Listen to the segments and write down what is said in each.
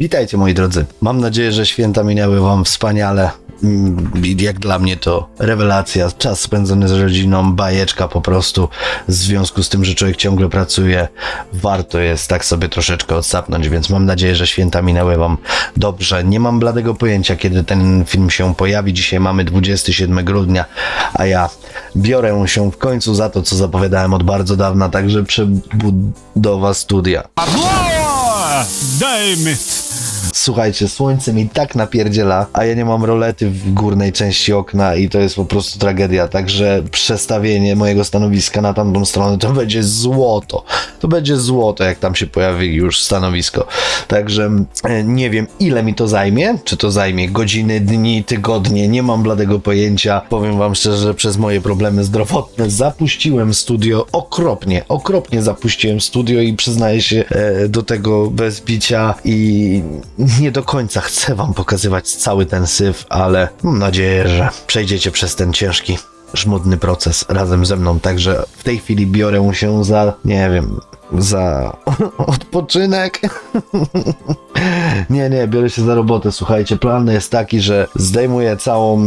Witajcie moi drodzy. Mam nadzieję, że święta minęły wam wspaniale. Mm, Jak dla mnie to rewelacja, czas spędzony z rodziną, bajeczka po prostu. W związku z tym, że człowiek ciągle pracuje, warto jest tak sobie troszeczkę odsapnąć, więc mam nadzieję, że święta minęły wam dobrze. Nie mam bladego pojęcia, kiedy ten film się pojawi. Dzisiaj mamy 27 grudnia, a ja biorę się w końcu za to, co zapowiadałem od bardzo dawna, także przebudowa studia. It! Słuchajcie, słońce mi tak napierdziela, a ja nie mam rolety w górnej części okna i to jest po prostu tragedia. Także przestawienie mojego stanowiska na tamtą stronę to będzie złoto. To będzie złoto, jak tam się pojawi już stanowisko. Także e, nie wiem, ile mi to zajmie. Czy to zajmie godziny, dni, tygodnie, nie mam bladego pojęcia. Powiem wam szczerze, że przez moje problemy zdrowotne zapuściłem studio okropnie, okropnie zapuściłem studio i przyznaję się e, do tego bez bicia i nie do końca chcę wam pokazywać cały ten syf, ale mam nadzieję, że przejdziecie przez ten ciężki, żmudny proces razem ze mną. Także w tej chwili biorę się za, nie wiem, za odpoczynek. nie, nie, biorę się za robotę. Słuchajcie, plan jest taki, że zdejmuję całą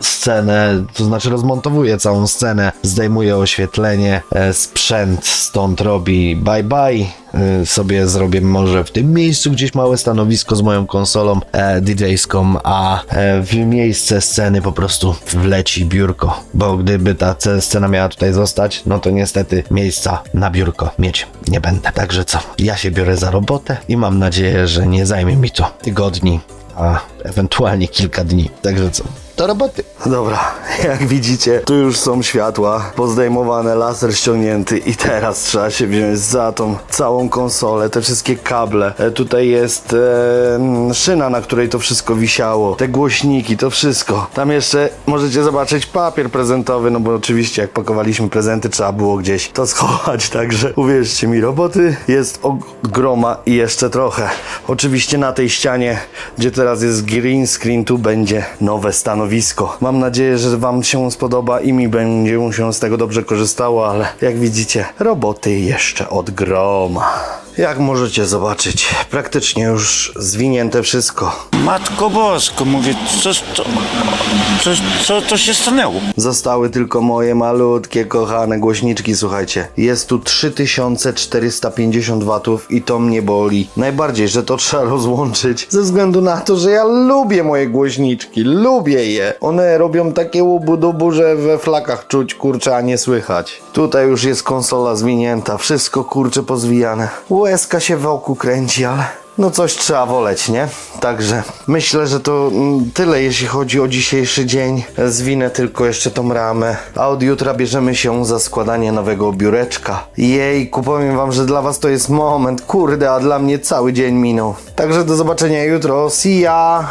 scenę, to znaczy rozmontowuję całą scenę, zdejmuję oświetlenie, e, sprzęt stąd robi bye bye. E, sobie zrobię może w tym miejscu gdzieś małe stanowisko z moją konsolą e, DJ-ską, a w miejsce sceny po prostu wleci biurko, bo gdyby ta ce- scena miała tutaj zostać, no to niestety miejsca na biurko mieć nie będę. Także co, ja się biorę za robotę i mam nadzieję, że nie zajmie mi to tygodni, a ewentualnie kilka dni. Także co, do roboty. Dobra, jak widzicie, tu już są światła pozdejmowane, laser ściągnięty i teraz trzeba się wziąć za tą całą konsolę, te wszystkie kable. E, tutaj jest e, szyna, na której to wszystko wisiało, te głośniki, to wszystko. Tam jeszcze możecie zobaczyć papier prezentowy, no bo oczywiście jak pakowaliśmy prezenty, trzeba było gdzieś to schować, także uwierzcie mi, roboty jest ogroma i jeszcze trochę. Oczywiście na tej ścianie, gdzie teraz jest green screen, tu będzie nowe stanowisko. Mam nadzieję, że Wam się spodoba i mi będzie się z tego dobrze korzystało, ale jak widzicie, roboty jeszcze od groma. Jak możecie zobaczyć, praktycznie już zwinięte wszystko. Matko Bosko, mówię, coś to... Coś, co to się stanęło? Zostały tylko moje malutkie, kochane głośniczki, słuchajcie. Jest tu 3450 watów i to mnie boli. Najbardziej, że to trzeba rozłączyć ze względu na to, że ja lubię moje głośniczki, lubię je. One robią takie łubu-dubu, że we flakach czuć, kurczę, a nie słychać. Tutaj już jest konsola zwinięta, wszystko kurczę pozwijane. Łezka się wokół kręci, ale... No coś trzeba woleć, nie? Także myślę, że to mm, tyle jeśli chodzi o dzisiejszy dzień. Zwinę tylko jeszcze tą ramę. A od jutra bierzemy się za składanie nowego biureczka. Jejku, powiem wam, że dla was to jest moment, kurde, a dla mnie cały dzień minął. Także do zobaczenia jutro. See ya!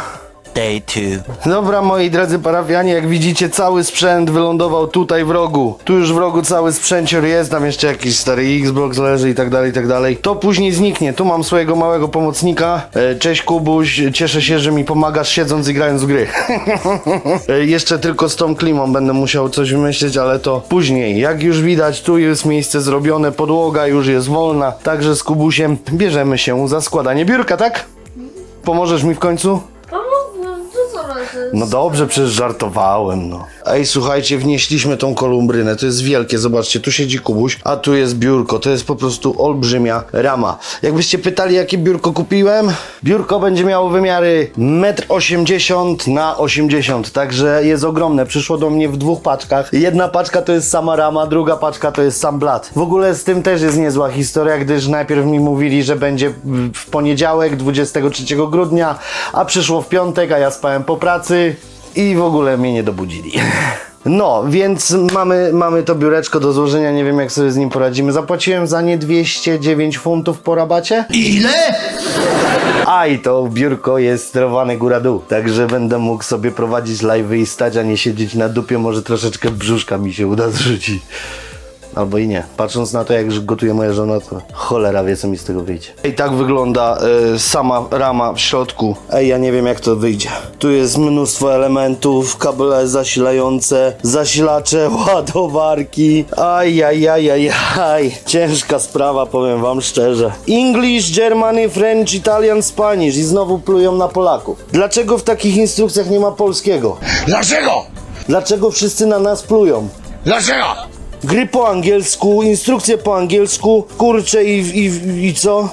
Day two. Dobra, moi drodzy parafianie, jak widzicie, cały sprzęt wylądował tutaj w rogu. Tu już w rogu cały sprzęcior jest, tam jeszcze jakiś stary Xbox leży i tak dalej, i tak dalej. To później zniknie. Tu mam swojego małego pomocnika. E, Cześć Kubuś, cieszę się, że mi pomagasz siedząc i grając w gry. E, Jeszcze tylko z tą klimą będę musiał coś wymyślić, ale to później. Jak już widać, tu jest miejsce zrobione, podłoga już jest wolna. Także z Kubusiem bierzemy się za składanie biurka, tak? Pomożesz mi w końcu? No dobrze, przecież żartowałem, no. Ej, słuchajcie, wnieśliśmy tą kolumbrynę, to jest wielkie, zobaczcie, tu siedzi Kubuś, a tu jest biurko, to jest po prostu olbrzymia rama. Jakbyście pytali, jakie biurko kupiłem, biurko będzie miało wymiary 1,80 m na 80 także jest ogromne, przyszło do mnie w dwóch paczkach. Jedna paczka to jest sama rama, druga paczka to jest sam blat. W ogóle z tym też jest niezła historia, gdyż najpierw mi mówili, że będzie w poniedziałek, 23 grudnia, a przyszło w piątek, a ja spałem po pracy i w ogóle mnie nie dobudzili. No, więc mamy, mamy to biureczko do złożenia, nie wiem jak sobie z nim poradzimy. Zapłaciłem za nie 209 funtów po rabacie. Ile? A i to biurko jest sterowane góra-dół, także będę mógł sobie prowadzić live'y i stać, a nie siedzieć na dupie, może troszeczkę brzuszka mi się uda zrzucić. Albo i nie. Patrząc na to, jak gotuje moja żona, to cholera wie, co mi z tego wyjdzie. I tak wygląda y, sama rama w środku. Ej, ja nie wiem, jak to wyjdzie. Tu jest mnóstwo elementów, kable zasilające, zasilacze, ładowarki. Aj, aj, aj, aj, aj. Ciężka sprawa, powiem wam szczerze. English, Germany, French, Italian, Spanish i znowu plują na Polaków. Dlaczego w takich instrukcjach nie ma polskiego? Dlaczego? Dlaczego wszyscy na nas plują? Dlaczego? Gry po angielsku, instrukcje po angielsku, kurcze i, i, i co?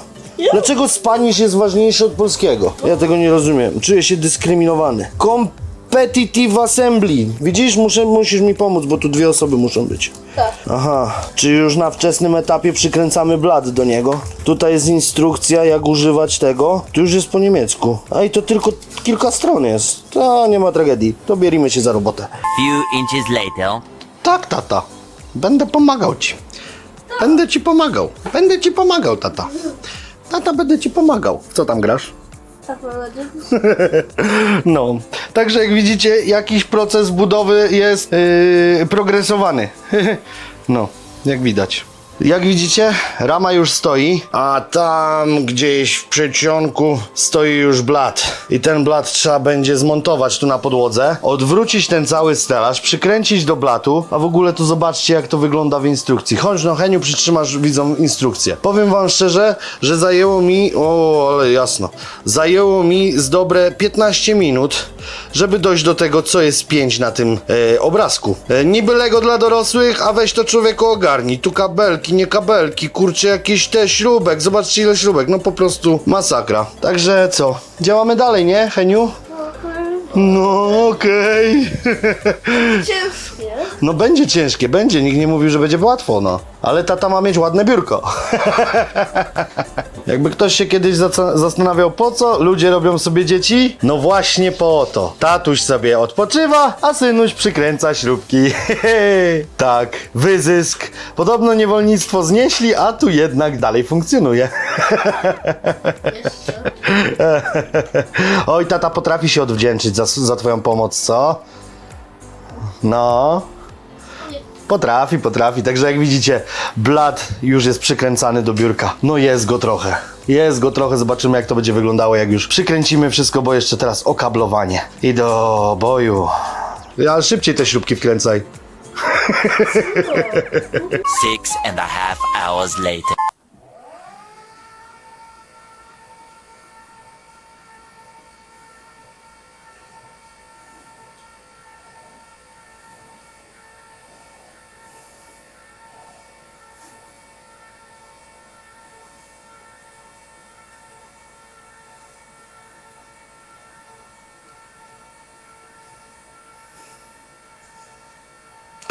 Dlaczego Spanish jest ważniejszy od polskiego? Ja tego nie rozumiem. Czuję się dyskryminowany. Competitive Assembly. Widzisz, muszę, musisz mi pomóc, bo tu dwie osoby muszą być. Tak. Aha, czy już na wczesnym etapie przykręcamy blad do niego? Tutaj jest instrukcja, jak używać tego. Tu już jest po niemiecku. A i to tylko kilka stron jest. To nie ma tragedii. To bierzemy się za robotę. Few inches later. Tak, tata. Będę pomagał ci. Będę ci pomagał. Będę ci pomagał, tata. Tata, będę ci pomagał. Co tam grasz? Tak. No. Także jak widzicie, jakiś proces budowy jest yy, progresowany. no, jak widać. Jak widzicie, rama już stoi, a tam gdzieś w przedsionku stoi już blat. I ten blat trzeba będzie zmontować tu na podłodze, odwrócić ten cały stelaż, przykręcić do blatu, a w ogóle tu zobaczcie jak to wygląda w instrukcji. Chodź no Heniu, przytrzymasz widzom instrukcję. Powiem wam szczerze, że zajęło mi, o ale jasno, zajęło mi z dobre 15 minut, żeby dojść do tego, co jest 5 na tym e, obrazku. E, niby Lego dla dorosłych, a weź to człowieku ogarnij. Tu kabelki, nie kabelki, kurczę, jakiś te śrubek. Zobaczcie ile śrubek, no po prostu masakra. Także co, działamy dalej, nie, Heniu? No okej. Ciężkie. No będzie ciężkie, będzie, nikt nie mówił, że będzie łatwo, no. Ale tata ma mieć ładne biurko. Jakby ktoś się kiedyś zastanawiał, po co ludzie robią sobie dzieci? No właśnie po to. Tatuś sobie odpoczywa, a synuś przykręca śrubki. tak, wyzysk. Podobno niewolnictwo znieśli, a tu jednak dalej funkcjonuje. Oj, tata potrafi się odwdzięczyć za, za twoją pomoc, co? No. Potrafi, potrafi. Także jak widzicie, blat już jest przykręcany do biurka. No jest go trochę. Jest go trochę, zobaczymy jak to będzie wyglądało, jak już przykręcimy wszystko, bo jeszcze teraz okablowanie. I do boju. Ale szybciej te śrubki wkręcaj. Six and a half hours later.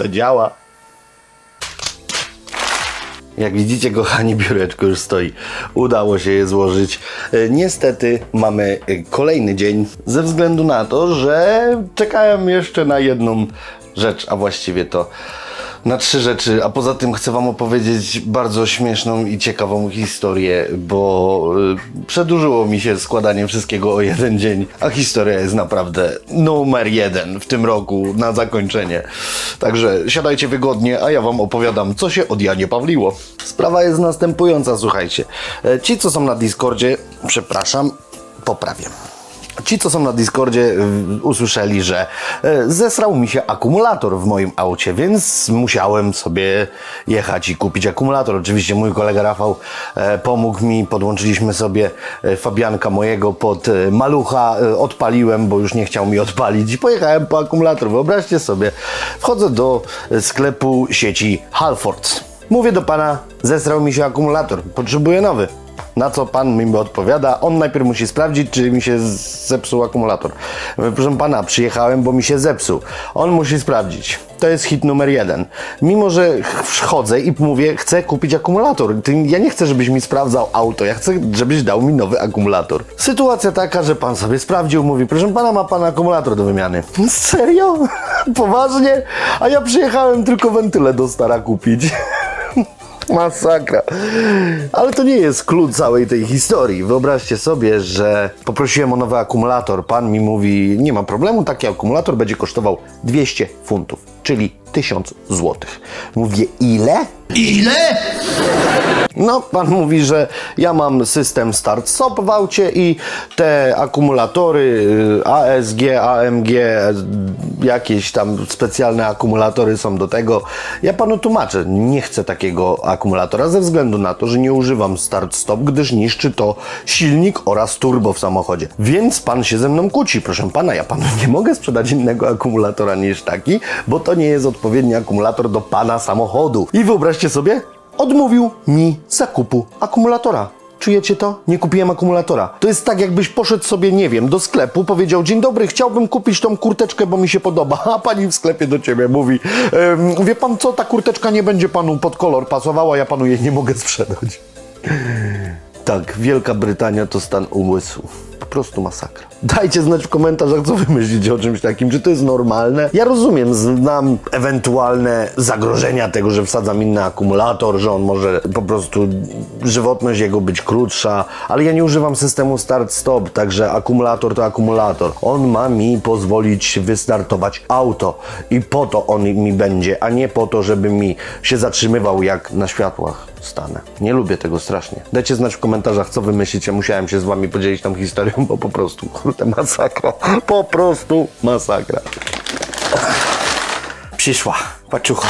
Działa. Jak widzicie, kochani, biureczko już stoi. Udało się je złożyć. E, Niestety mamy e, kolejny dzień ze względu na to, że czekałem jeszcze na jedną rzecz, a właściwie to na trzy rzeczy. A poza tym chcę Wam opowiedzieć bardzo śmieszną i ciekawą historię, bo e, przedłużyło mi się składanie wszystkiego o jeden dzień, a historia jest naprawdę numer jeden w tym roku na zakończenie. Także siadajcie wygodnie, a ja Wam opowiadam, co się od Janie Pawliło. Sprawa jest następująca, słuchajcie. E, Ci, co są na Discordzie, przepraszam, poprawię. Ci, co są na Discordzie, usłyszeli, że y, zesrał mi się akumulator w moim aucie, więc musiałem sobie jechać i kupić akumulator. Oczywiście mój kolega Rafał e, pomógł mi, podłączyliśmy sobie e, Fabianka mojego pod e, malucha, e, odpaliłem, bo już nie chciał mi odpalić i pojechałem po akumulator. Wyobraźcie sobie, wchodzę do e, sklepu sieci Halfords. Mówię do pana, zesrał mi się akumulator, potrzebuję nowy. Na co pan mi odpowiada? On najpierw musi sprawdzić, czy mi się zepsuł akumulator. Mówię, Proszę pana, przyjechałem, bo mi się zepsuł. On musi sprawdzić. To jest hit numer jeden. Mimo, że ch- chodzę i mówię, chcę kupić akumulator. Ja nie chcę, żebyś mi sprawdzał auto. Ja chcę, żebyś dał mi nowy akumulator. Sytuacja taka, że pan sobie sprawdził, mówi, proszę pana, ma pan akumulator do wymiany. Serio? Poważnie? A ja przyjechałem tylko wentyle do stara kupić. Masakra. Ale to nie jest klucz całej tej historii. Wyobraźcie sobie, że poprosiłem o nowy akumulator. Pan mi mówi, nie ma problemu, taki akumulator będzie kosztował 200 funtów, czyli 1000 złotych. Mówię, ile? Ile? No, pan mówi, że ja mam system start-stop w aucie i te akumulatory y, ASG, AMG, jakieś tam specjalne akumulatory są do tego. Ja panu tłumaczę, nie chcę takiego akumulatora ze względu na to, że nie używam start-stop, gdyż niszczy to silnik oraz turbo w samochodzie. Więc pan się ze mną kłóci, proszę pana, ja panu nie mogę sprzedać innego akumulatora niż taki, bo to nie jest odpowiedni akumulator do pana samochodu. I wyobraźcie sobie, odmówił mi zakupu akumulatora. Czujecie to? Nie kupiłem akumulatora. To jest tak, jakbyś poszedł sobie, nie wiem, do sklepu, powiedział: Dzień dobry, chciałbym kupić tą kurteczkę, bo mi się podoba. A pani w sklepie do ciebie mówi: Wie pan co, ta kurteczka nie będzie panu pod kolor pasowała, ja panu jej nie mogę sprzedać. Tak, Wielka Brytania to stan umysłu. Po prostu masakra. Dajcie znać w komentarzach, co wy myślicie o czymś takim. Czy to jest normalne? Ja rozumiem, znam ewentualne zagrożenia tego, że wsadzam inny akumulator, że on może po prostu żywotność jego być krótsza, ale ja nie używam systemu start-stop, także akumulator to akumulator. On ma mi pozwolić wystartować auto i po to on mi będzie, a nie po to, żeby mi się zatrzymywał jak na światłach stanę. Nie lubię tego strasznie. Dajcie znać w komentarzach, co wy myślicie. Musiałem się z wami podzielić tą historią, bo po prostu, kurde, masakra. Po prostu masakra. Przyszła paczucha.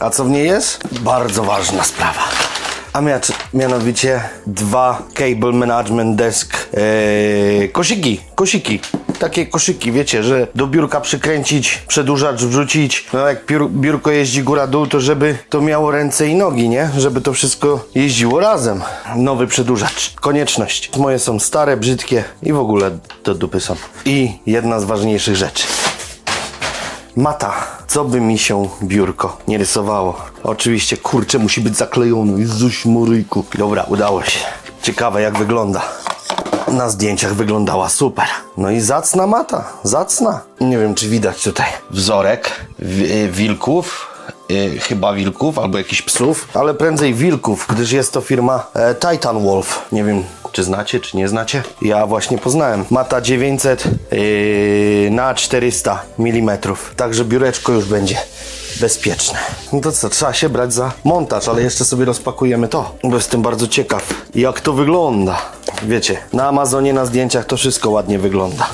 A co w niej jest? Bardzo ważna sprawa. A mianowicie dwa Cable Management Desk ee, kosiki, kosiki. Takie koszyki, wiecie, że do biurka przykręcić, przedłużacz wrzucić. No jak biurko jeździ góra-dół, to żeby to miało ręce i nogi, nie? Żeby to wszystko jeździło razem. Nowy przedłużacz. Konieczność. Moje są stare, brzydkie i w ogóle do dupy są. I jedna z ważniejszych rzeczy. Mata, co by mi się biurko nie rysowało. Oczywiście, kurczę, musi być zaklejony. Jezuś muryjku. Dobra, udało się. Ciekawe jak wygląda. Na zdjęciach wyglądała super. No i zacna mata, zacna. Nie wiem, czy widać tutaj wzorek wi- wilków. y, chyba wilków albo jakichś psów, ale prędzej wilków, gdyż jest to firma e, Titan Wolf. Nie wiem, czy znacie, czy nie znacie. Ja właśnie poznałem. Mata 900 yy, na 400 mm. Także biureczko już będzie bezpieczne. No to co, trzeba się brać za montaż, ale jeszcze sobie rozpakujemy to, bo jestem bardzo ciekaw, jak to wygląda. Wiecie, na Amazonie na zdjęciach to wszystko ładnie wygląda.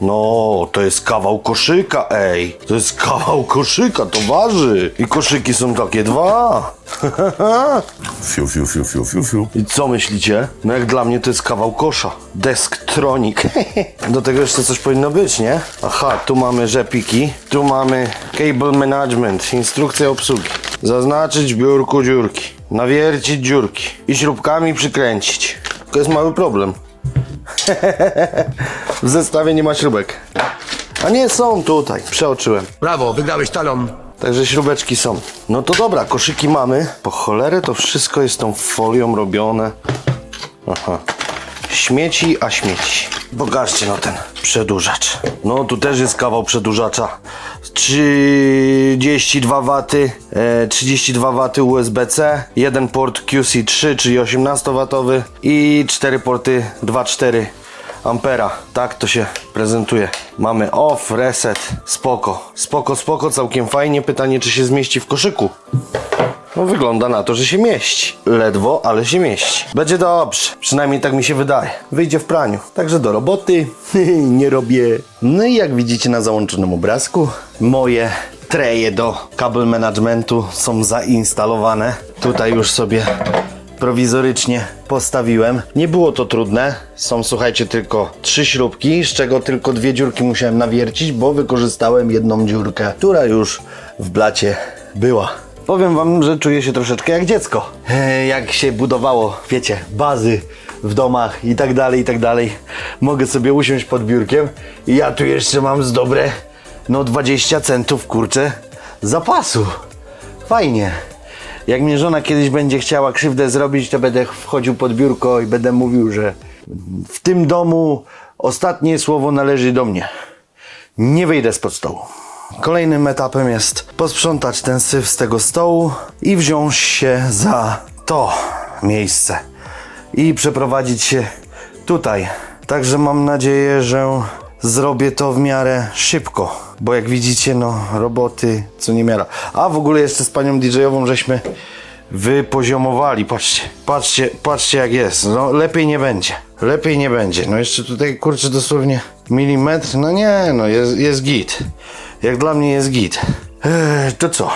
No, to jest kawał koszyka, ej. To jest kawał koszyka, to waży. I koszyki są takie dwa. Fiu, fiu, fiu, fiu, fiu, fiu. I co myślicie? No jak dla mnie to jest kawał kosza. Desktronik. Do tego jeszcze coś powinno być, nie? Aha, tu mamy rzepiki. Tu mamy cable management, instrukcja obsługi. Zaznaczyć w biurku dziurki. Nawiercić dziurki. I śrubkami przykręcić. To jest mały problem. w zestawie nie ma śrubek. A nie, są tutaj. Przeoczyłem. Brawo, wygrałeś talon. Także śrubeczki są. No to dobra, koszyki mamy. Po cholerę to wszystko jest tą folią robione. Aha. Śmieci, a śmieci. Pokażcie no ten przedłużacz. No tu też jest kawał przedłużacza. 32 W, e, 32 W USB-C, jeden port QC3, czyli 18 W i cztery porty 2.4 ampera. Tak to się prezentuje. Mamy off, reset, spoko. Spoko, spoko, całkiem fajnie. Pytanie, czy się zmieści w koszyku. No wygląda na to, że się mieści. Ledwo, ale się mieści. Będzie dobrze. Przynajmniej tak mi się wydaje. Wyjdzie w praniu. Także do roboty. Nie robię. No i jak widzicie na załączonym obrazku, moje treje do kabel managementu są zainstalowane. Tutaj już sobie prowizorycznie postawiłem. Nie było to trudne. Są, słuchajcie, tylko trzy śrubki, z czego tylko dwie dziurki musiałem nawiercić, bo wykorzystałem jedną dziurkę, która już w blacie była. Powiem wam, że czuję się troszeczkę jak dziecko. Jak się budowało, wiecie, bazy w domach i tak dalej, i tak dalej. Mogę sobie usiąść pod biurkiem i ja tu jeszcze mam z dobre, no 20 centów, kurczę, zapasu. Fajnie. Jak mnie żona kiedyś będzie chciała krzywdę zrobić, to będę wchodził pod biurko i będę mówił, że w tym domu ostatnie słowo należy do mnie. Nie wyjdę spod stołu. Kolejnym etapem jest posprzątać ten syf z tego stołu i wziąć się za to miejsce i przeprowadzić się tutaj. Także mam nadzieję, że zrobię to w miarę szybko, bo jak widzicie, no roboty co nie miara. A w ogóle jeszcze z panią DJ-ową żeśmy wypoziomowali, patrzcie, patrzcie, patrzcie jak jest, no lepiej nie będzie, lepiej nie będzie, no jeszcze tutaj kurczę dosłownie milimetr, no nie, no jest, jest git, jak dla mnie jest git. Eee, to co,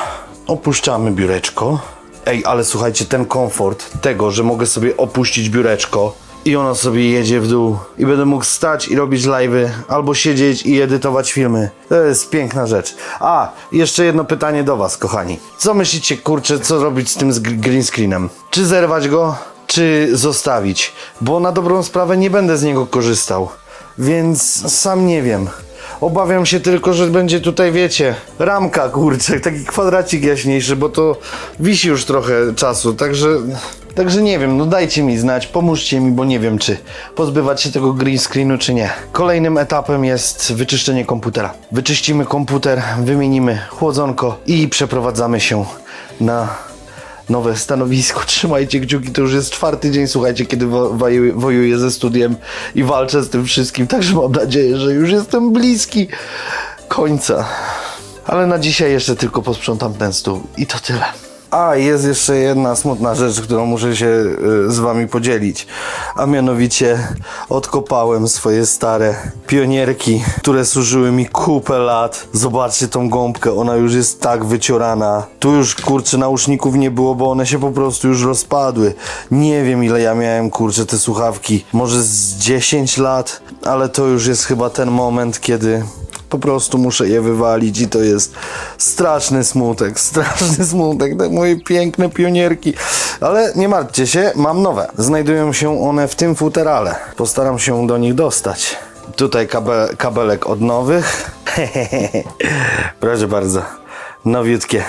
opuszczamy biureczko, ej, ale słuchajcie, ten komfort tego, że mogę sobie opuścić biureczko, i ona sobie jedzie w dół i będę mógł stać i robić live'y albo siedzieć i edytować filmy. To jest piękna rzecz. A, jeszcze jedno pytanie do was, kochani. Co myślicie, kurczę, co robić z tym green screenem? Czy zerwać go, czy zostawić? Bo na dobrą sprawę nie będę z niego korzystał. Więc sam nie wiem. Obawiam się tylko, że będzie tutaj, wiecie, ramka, kurczę, taki kwadracik jaśniejszy, bo to wisi już trochę czasu, także... Także nie wiem, no dajcie mi znać, pomóżcie mi, bo nie wiem, czy pozbywać się tego green screenu, czy nie. Kolejnym etapem jest wyczyszczenie komputera. Wyczyścimy komputer, wymienimy chłodzonko i przeprowadzamy się na nowe stanowisko. Trzymajcie kciuki, to już jest czwarty dzień, słuchajcie, kiedy wo- woju- wojuję ze studiem i walczę z tym wszystkim, także mam nadzieję, że już jestem bliski końca. Ale na dzisiaj jeszcze tylko posprzątam ten stół i to tyle. A, jest jeszcze jedna smutna rzecz, którą muszę się y, z wami podzielić. A mianowicie odkopałem swoje stare pionierki, które służyły mi kupę lat. Zobaczcie tą gąbkę, ona już jest tak wyciorana. Tu już kurczę nauszników nie było, bo one się po prostu już rozpadły. Nie wiem ile ja miałem kurczę te słuchawki, może z 10 lat, ale to już jest chyba ten moment, kiedy po prostu muszę je wywalić i to jest straszny smutek, straszny smutek, te moje piękne pionierki. Ale nie martwcie się, mam nowe. Znajdują się one w tym futerale. Postaram się do nich dostać. Tutaj kabe, kabelek od nowych. Proszę bardzo, nowiutkie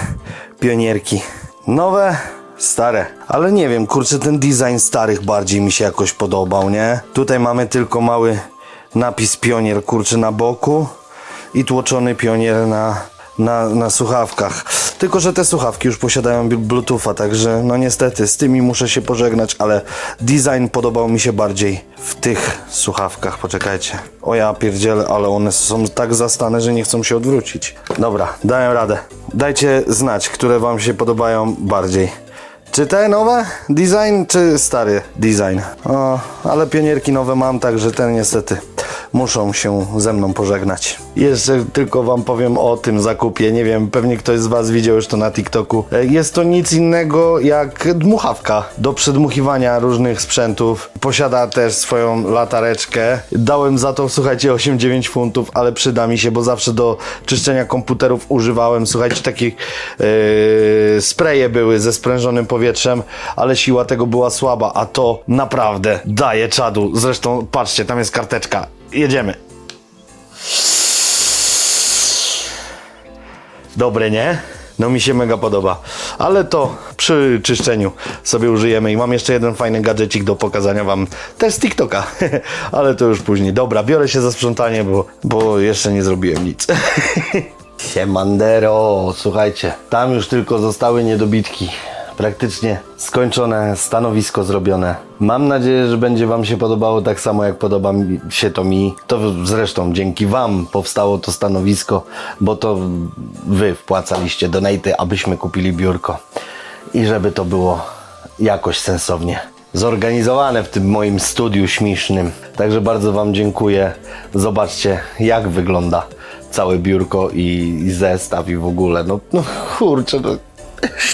pionierki. Nowe, stare. Ale nie wiem, kurczę, ten design starych bardziej mi się jakoś podobał, nie? Tutaj mamy tylko mały napis pionier, kurczę, na boku i tłoczony pionier na, na, na słuchawkach. Tylko, że te słuchawki już posiadają bl- Bluetootha, także no niestety z tymi muszę się pożegnać, ale design podobał mi się bardziej w tych słuchawkach. Poczekajcie. O ja pierdzielę, ale one są tak zastane, że nie chcą się odwrócić. Dobra, dałem radę. Dajcie znać, które wam się podobają bardziej. Czy te nowe design, czy stary design? O, ale pionierki nowe mam, także ten niestety muszą się ze mną pożegnać. Jeszcze tylko wam powiem o tym zakupie. Nie wiem, pewnie ktoś z was widział już to na TikToku. E, Jest to nic innego jak dmuchawka do przedmuchiwania różnych sprzętów. Posiada też swoją latareczkę. Dałem za to, słuchajcie, 8-9 funtów, ale przyda mi się, bo zawsze do czyszczenia komputerów używałem, słuchajcie, takich yy, spreje były ze sprężonym powietrzem, ale siła tego była słaba, a to naprawdę daje czadu. Zresztą, patrzcie, tam jest karteczka. Jedziemy. Dobre, nie? No mi się mega podoba. Ale to przy czyszczeniu sobie użyjemy i mam jeszcze jeden fajny gadżecik do pokazania wam też z TikToka. Ale to już później. Dobra, biorę się za sprzątanie, bo, bo jeszcze nie zrobiłem nic. Siemandero, słuchajcie, tam już tylko zostały niedobitki. Praktycznie skończone, stanowisko zrobione. Mam nadzieję, że będzie Wam się podobało tak samo jak podoba się to mi. To zresztą dzięki Wam powstało to stanowisko, bo to Wy wpłacaliście donaty, abyśmy kupili biurko. I żeby to było jakoś sensownie zorganizowane w tym moim studiu śmiesznym. Także bardzo Wam dziękuję. Zobaczcie, jak wygląda całe biurko i, i zestaw i w ogóle. No, no kurczę, no,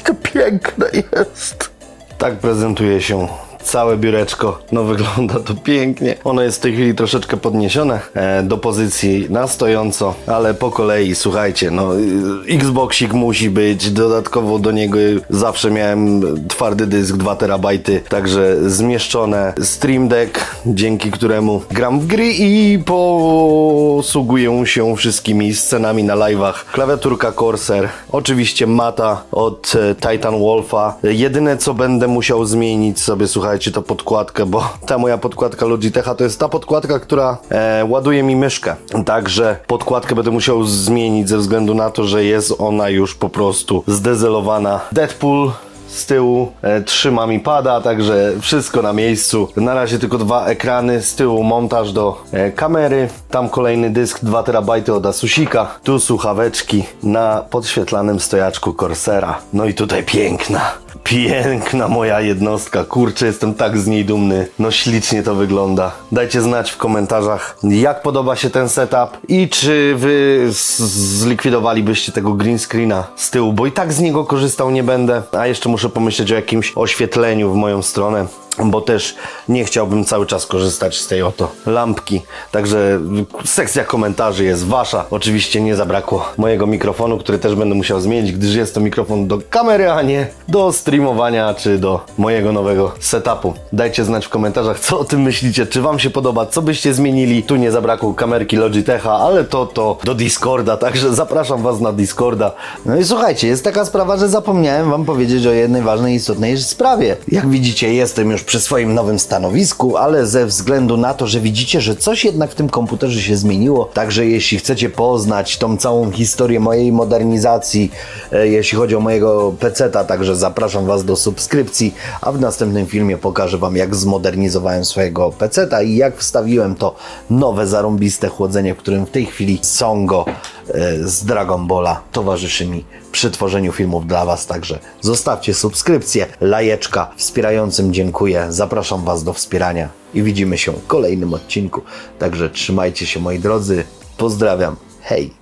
to piękne jest. Tak prezentuje się całe biureczko. No wygląda to pięknie. Ono jest w tej chwili troszeczkę podniesione e, do pozycji na stojąco, ale po kolei, słuchajcie, no y, Xboxik musi być, dodatkowo do niego zawsze miałem twardy dysk 2 terabajty, także zmieszczone Stream Deck, dzięki któremu gram w gry i posługuję się wszystkimi scenami na live'ach. Klawiaturka Corsair, oczywiście mata od e, Titan Wolfa. Jedyne co będę musiał zmienić sobie, słuchajcie, to podkładkę, bo ta moja podkładka Logitecha to jest ta podkładka, która e, ładuje mi myszkę. Także podkładkę będę musiał zmienić ze względu na to, że jest ona już po prostu zdezelowana. Deadpool z tyłu e, trzyma mi pada, także wszystko na miejscu. Na razie tylko dwa ekrany, z tyłu montaż do e, kamery, tam kolejny dysk 2 TB od Asusika, tu słuchaweczki na podświetlanym stojaczku Corsera. No i tutaj piękna, piękna moja jednostka, kurczę, jestem tak z niej dumny. No ślicznie to wygląda. Dajcie znać w komentarzach, jak podoba się ten setup i czy wy zlikwidowalibyście tego green screena z tyłu, bo i tak z niego korzystał nie będę, a jeszcze muszę pomyśleć o jakimś oświetleniu w moją stronę bo też nie chciałbym cały czas korzystać z tej oto lampki. Także sekcja komentarzy jest wasza. Oczywiście nie zabrakło mojego mikrofonu, który też będę musiał zmienić, gdyż jest to mikrofon do kamery, a nie do streamowania czy do mojego nowego setupu. Dajcie znać w komentarzach, co o tym myślicie, czy wam się podoba, co byście zmienili. Tu nie zabrakło kamerki Logitecha, ale to to do Discorda, także zapraszam was na Discorda. No i słuchajcie, jest taka sprawa, że zapomniałem wam powiedzieć o jednej ważnej, istotnej sprawie. Jak widzicie, jestem już przy swoim nowym stanowisku, ale ze względu na to, że widzicie, że coś jednak w tym komputerze się zmieniło, także jeśli chcecie poznać tą całą historię mojej modernizacji, e, jeśli chodzi o mojego PC-ta, także zapraszam was do subskrypcji, a w następnym filmie pokażę wam, jak zmodernizowałem swojego PC-ta i jak wstawiłem to nowe, zarąbiste chłodzenie, w którym w tej chwili Songo e, z Dragon Balla towarzyszy mi przy tworzeniu filmów dla Was. Także zostawcie subskrypcję, lajeczka. Wspierającym dziękuję. Zapraszam Was do wspierania i widzimy się w kolejnym odcinku. Także trzymajcie się moi drodzy. Pozdrawiam. Hej!